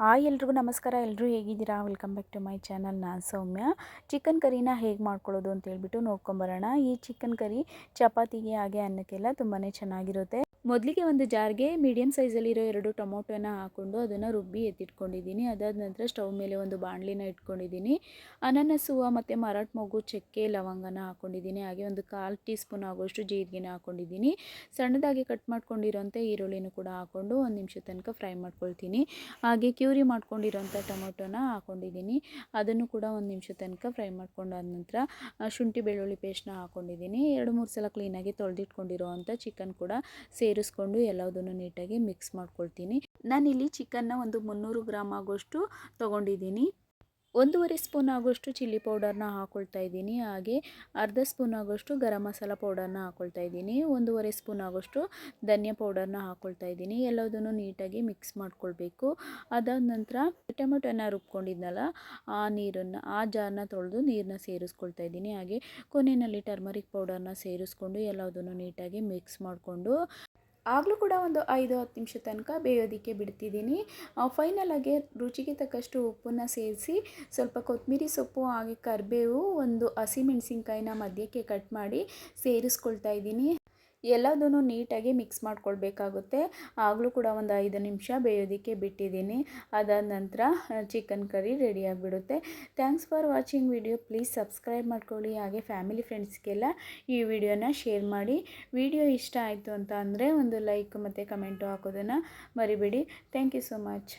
Hi ಎಲ್ರಿಗೂ ನಮಸ್ಕಾರ. ಎಲ್ಲರೂ ಹೇಗಿದ್ದೀರಾ? Welcome back to my channel ನಾನು ಸೌಮ್ಯ. ಚಿಕನ್ ಕರಿನ ಹೇಗೆ ಮಾಡ್ಕೊಳ್ಳೋದು ಅಂತ ಹೇಳ್ಬಿಟ್ಟು ನೋಡ್ಕೊಂಬರೋಣ. ಈ ಚಿಕನ್ ಕರಿ ಚಪಾತಿಗೆ ಹಾಗೆ ಅನ್ನಕ್ಕೆಲ್ಲ ತುಂಬಾ ಚೆನ್ನಾಗಿರುತ್ತೆ. ಮೊದಲಿಗೆ ಒಂದು ಜಾರ್ಗೆ ಮೀಡಿಯಮ್ ಸೈಜಲ್ಲಿರೋ ಎರಡು ಟೊಮೊಟೊನ ಹಾಕ್ಕೊಂಡು ಅದನ್ನು ರುಬ್ಬಿ ಎತ್ತಿಟ್ಕೊಂಡಿದ್ದೀನಿ. ಅದಾದ ನಂತರ ಸ್ಟವ್ ಮೇಲೆ ಒಂದು ಬಾಣಲಿನ ಇಟ್ಕೊಂಡಿದ್ದೀನಿ. ಅನನಸು ಮತ್ತು ಮರಾಟ್ ಮಗು ಚಕ್ಕೆ, ಲವಂಗನ ಹಾಕ್ಕೊಂಡಿದ್ದೀನಿ ಹಾಗೆ ಒಂದು ಕಾಲು ಟೀ ಸ್ಪೂನ್ ಆಗೋಷ್ಟು ಜೀರಿಗೆನ ಹಾಕ್ಕೊಂಡಿದ್ದೀನಿ ಸಣ್ಣದಾಗಿ ಕಟ್ ಮಾಡ್ಕೊಂಡಿರೋಂಥ ಈರುಳ್ಳಿನೂ ಕೂಡ ಹಾಕ್ಕೊಂಡು ಒಂದು ನಿಮಿಷ ತನಕ ಫ್ರೈ ಮಾಡ್ಕೊಳ್ತೀನಿ. ಹಾಗೆ ಕ್ಯೂರಿ ಮಾಡ್ಕೊಂಡಿರೋಂಥ ಟೊಮೊಟೊನ ಹಾಕ್ಕೊಂಡಿದ್ದೀನಿ ಅದನ್ನು ಕೂಡ ಒಂದು ನಿಮಿಷ ತನಕ ಫ್ರೈ ಮಾಡ್ಕೊಂಡಾದ ನಂತರ ಶುಂಠಿ ಬೆಳ್ಳುಳ್ಳಿ ಪೇಸ್ಟ್ನ ಹಾಕ್ಕೊಂಡಿದ್ದೀನಿ ಎರಡು ಮೂರು ಸಲ ಕ್ಲೀನಾಗಿ ತೊಳೆದಿಟ್ಕೊಂಡಿರೋ ಚಿಕನ್ ಕೂಡ ಸೇರಿಸ್ಕೊಂಡು ಎಲ್ಲದನ್ನು ನೀಟಾಗಿ ಮಿಕ್ಸ್ ಮಾಡ್ಕೊಳ್ತೀನಿ. ನಾನಿಲ್ಲಿ ಚಿಕನ್ನ ಒಂದು ಮುನ್ನೂರು ಗ್ರಾಮ್ ಆಗೋಷ್ಟು ತೊಗೊಂಡಿದ್ದೀನಿ. ಒಂದೂವರೆ ಸ್ಪೂನ್ ಆಗೋಷ್ಟು ಚಿಲ್ಲಿ ಪೌಡರ್ನ ಹಾಕ್ಕೊಳ್ತಾ ಇದ್ದೀನಿ. ಹಾಗೆ ಅರ್ಧ ಸ್ಪೂನ್ ಆಗೋಷ್ಟು ಗರಂ ಮಸಾಲ ಪೌಡರ್ನ ಹಾಕ್ಕೊಳ್ತಾ ಇದ್ದೀನಿ. ಒಂದೂವರೆ ಸ್ಪೂನ್ ಆಗೋಷ್ಟು ಧನಿಯಾ ಪೌಡರ್ನ ಹಾಕ್ಕೊಳ್ತಾ ಇದ್ದೀನಿ. ಎಲ್ಲದನ್ನು ನೀಟಾಗಿ ಮಿಕ್ಸ್ ಮಾಡ್ಕೊಳ್ಬೇಕು. ಅದಾದ ನಂತರ ಟೊಮೆಟೊನ ರುಬ್ಕೊಂಡಿದ್ನಲ್ಲ, ಆ ನೀರನ್ನು, ಆ ಜಾರನ್ನ ತೊಳೆದು ನೀರನ್ನ ಸೇರಿಸ್ಕೊಳ್ತಾ ಇದ್ದೀನಿ. ಹಾಗೆ ಕೊನೆಯಲ್ಲಿ ಟರ್ಮರಿಕ್ ಪೌಡರ್ನ ಸೇರಿಸ್ಕೊಂಡು ಎಲ್ಲದನ್ನು ನೀಟಾಗಿ ಮಿಕ್ಸ್ ಮಾಡಿಕೊಂಡು ಆಗಲೂ ಕೂಡ ಒಂದು ಐದು ಹತ್ತು ನಿಮಿಷ ತನಕ ಬೇಯೋದಕ್ಕೆ ಬಿಡ್ತಿದ್ದೀನಿ. ಫೈನಲಾಗಿ ರುಚಿಗೆ ತಕ್ಕಷ್ಟು ಉಪ್ಪನ್ನು ಸೇರಿಸಿ ಸ್ವಲ್ಪ ಕೊತ್ತಂಬರಿ ಸೊಪ್ಪು ಹಾಗೆ ಕರಿಬೇವು ಒಂದು ಹಸಿಮೆಣಸಿನ್ಕಾಯಿನ ಮಧ್ಯಕ್ಕೆ ಕಟ್ ಮಾಡಿ ಸೇರಿಸ್ಕೊಳ್ತಾ ಇದ್ದೀನಿ. ಎಲ್ಲದನ್ನು ನೀಟಾಗಿ ಮಿಕ್ಸ್ ಮಾಡ್ಕೊಳ್ಬೇಕಾಗುತ್ತೆ. ಆಗಲೂ ಕೂಡ ಒಂದು ಐದು ನಿಮಿಷ ಬೇಯೋದಕ್ಕೆ ಬಿಟ್ಟಿದ್ದೀನಿ. ಅದಾದ ನಂತರ ಚಿಕನ್ ಕರಿ ರೆಡಿ ಆಗಿಬಿಡುತ್ತೆ. Thanks for watching video please subscribe ಮಾಡ್ಕೊಳ್ಳಿ. ಹಾಗೆ ಫ್ಯಾಮಿಲಿ ಫ್ರೆಂಡ್ಸ್ಗೆಲ್ಲ ಈ ವಿಡಿಯೋನ ಶೇರ್ ಮಾಡಿ. ವಿಡಿಯೋ ಇಷ್ಟ ಆಯಿತು ಅಂತ ಅಂದರೆ ಒಂದು ಲೈಕ್ ಮತ್ತು ಕಮೆಂಟು ಹಾಕೋದನ್ನು ಮರಿಬೇಡಿ. Thank you so much